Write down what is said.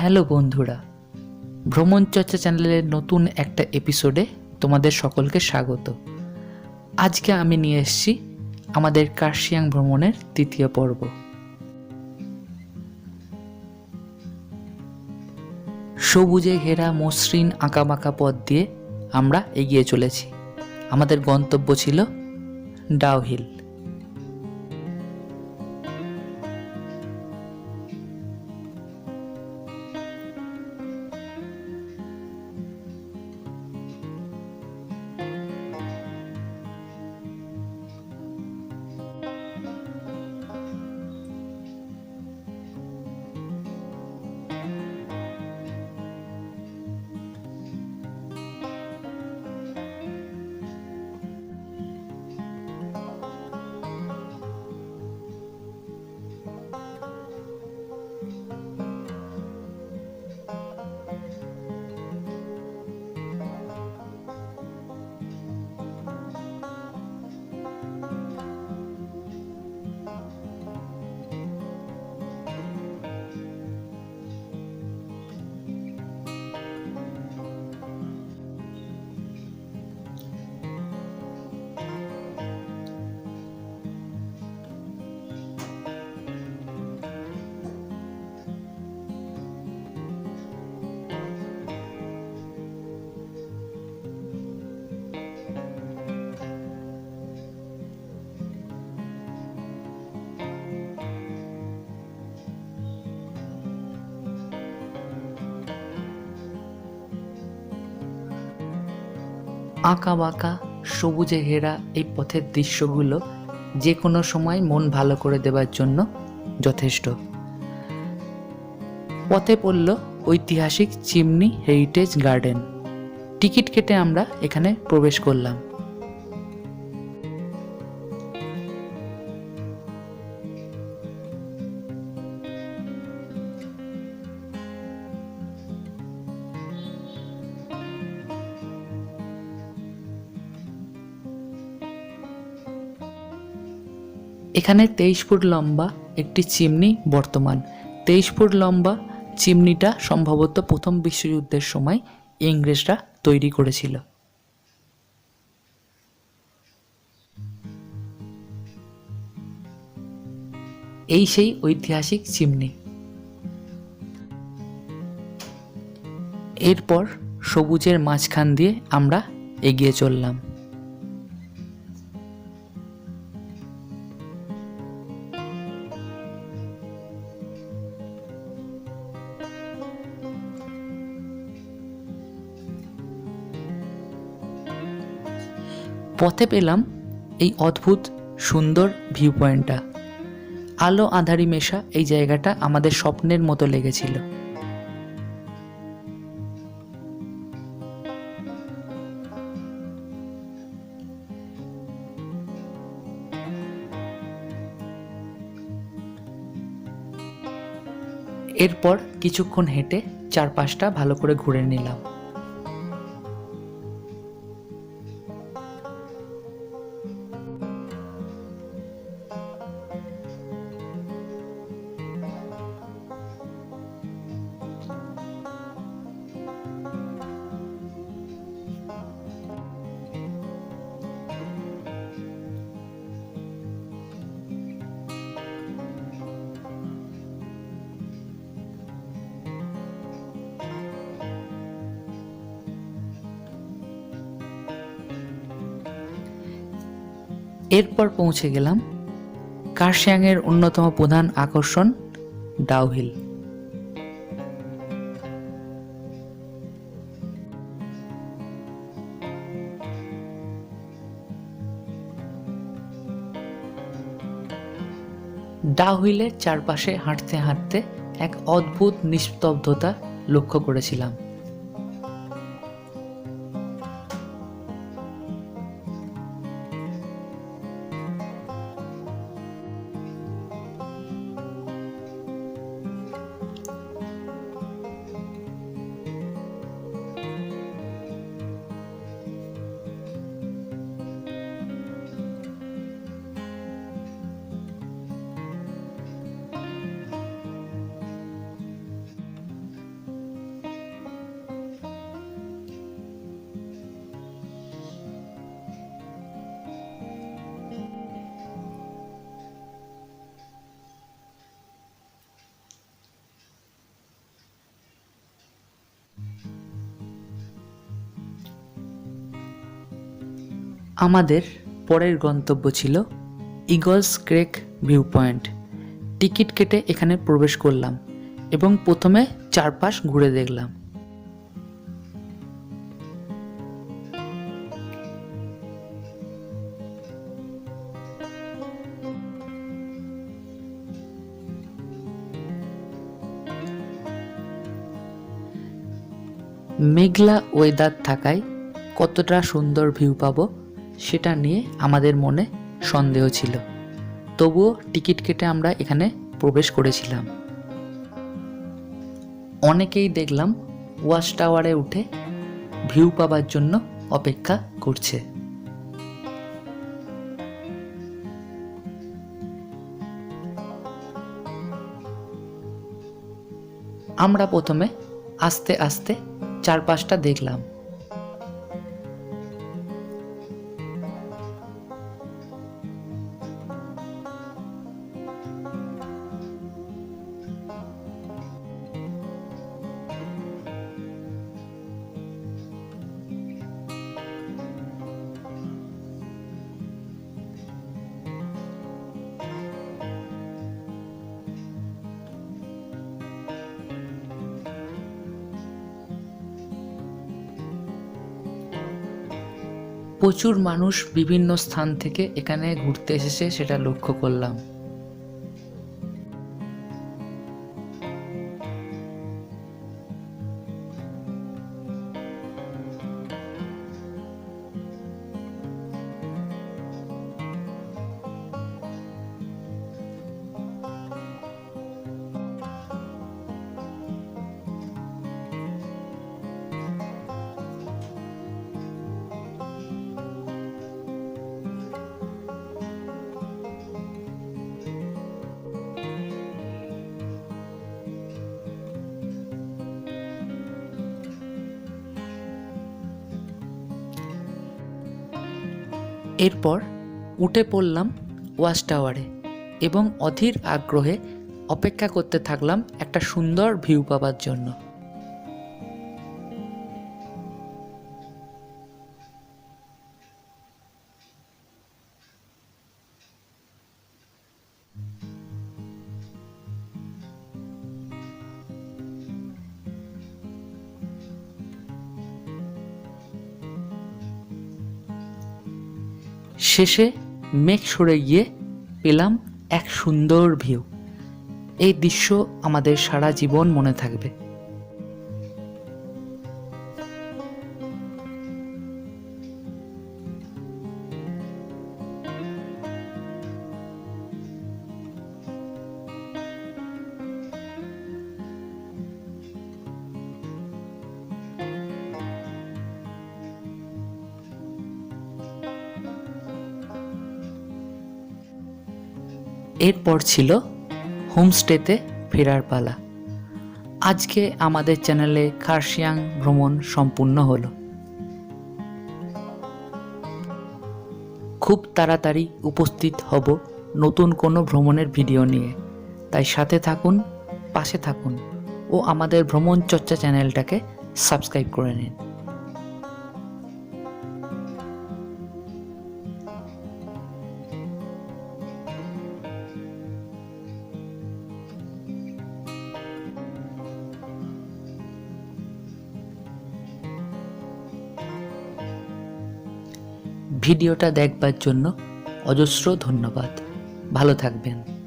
Hello বন্ধুরা, ভ্রমণ চর্চা চ্যানেলের নতুন একটা এপিসোডে তোমাদের সকলকে স্বাগত। আজকে আমি নিয়ে এসেছি আমাদের কার্শিয়াং ভ্রমণের তৃতীয় পর্ব। সবুজে ঘেরা মসৃণ আঁকাবাঁকা পথ দিয়ে আমরা এগিয়ে চলেছি। আমাদের গন্তব্য ছিল ডাউহিল। আঁকা বাঁকা, সবুজে ঘেরা এই পথের দৃশ্যগুলো যে কোনো সময় মন ভালো করে দেবার জন্য যথেষ্ট। পথে পড়ল ঐতিহাসিক চিমনি হেরিটেজ গার্ডেন। টিকিট কেটে আমরা এখানে প্রবেশ করলাম। এখানে তেইশ ফুট লম্বা একটি চিমনি বর্তমান। তেইশ ফুট লম্বা চিমনিটা সম্ভবত প্রথম বিশ্বযুদ্ধের সময় ইংরেজরা তৈরি করেছিল। এই সেই ঐতিহাসিক চিমনি। এরপর সবুজের মাঝখান দিয়ে আমরা এগিয়ে চললাম। পথে পেলাম এই অদ্ভুত, সুন্দর ভিউ পয়েন্টটা আলো আঁধারি মেশা এই জায়গাটা আমাদের স্বপ্নের মতো লেগেছিল। এরপর কিছুক্ষণ হেঁটে চারপাশটা ভালো করে ঘুরে নিলাম। এরপর পৌঁছে গেলাম কার্শিয়াংয়ের অন্যতম প্রধান আকর্ষণ ডাউহিল। ডাউহিলের চারপাশে হাঁটতে হাঁটতে এক অদ্ভুত নিস্তব্ধতা লক্ষ্য করেছিলাম। আমাদের পরের গন্তব্য ছিল eagle's creek view point ticket কেটে এখানে প্রবেশ করলাম এবং প্রথমে চারপাশ ঘুরে দেখলাম। মেঘলা ওয়েদার থাকায় কতটা সুন্দর ভিউ পাবো সেটা নিয়ে আমাদের মনে সন্দেহ ছিল। তবুও টিকিট কেটে আমরা এখানে প্রবেশ করেছিলাম। অনেকেই দেখলাম ওয়াচ টাওয়ারে উঠে ভিউ পাবার জন্য অপেক্ষা করছে। আমরা প্রথমে আস্তে আস্তে চারপাশটা দেখলাম। প্রচুর মানুষ বিভিন্ন স্থান থেকে এখানে ঘুরতে এসেছে সেটা লক্ষ্য করলাম। এরপর উঠে পড়লাম ওয়াচ টাওয়ারে এবং অধীর আগ্রহে অপেক্ষা করতে থাকলাম একটা সুন্দর ভিউ পাবার জন্য। শেষে মেঘ সরে গিয়ে পেলাম এক সুন্দর ভিউ এই দৃশ্য আমাদের সারা জীবন মনে থাকবে। এরপর ছিল হোমস্টেতে ফেরার পালা। আজকে আমাদের চ্যানেলে খারসিয়াং ভ্রমণ সম্পূর্ণ হলো। খুব তাড়াতাড়ি উপস্থিত হব নতুন কোনো ভ্রমণের ভিডিও নিয়ে। তাই সাথে থাকুন, পাশে থাকুন ও আমাদের ভ্রমণ চর্চা চ্যানেলটাকে সাবস্ক্রাইব করে নিন। ভিডিওটা দেখবার জন্য অজস্র ধন্যবাদ। ভালো থাকবেন।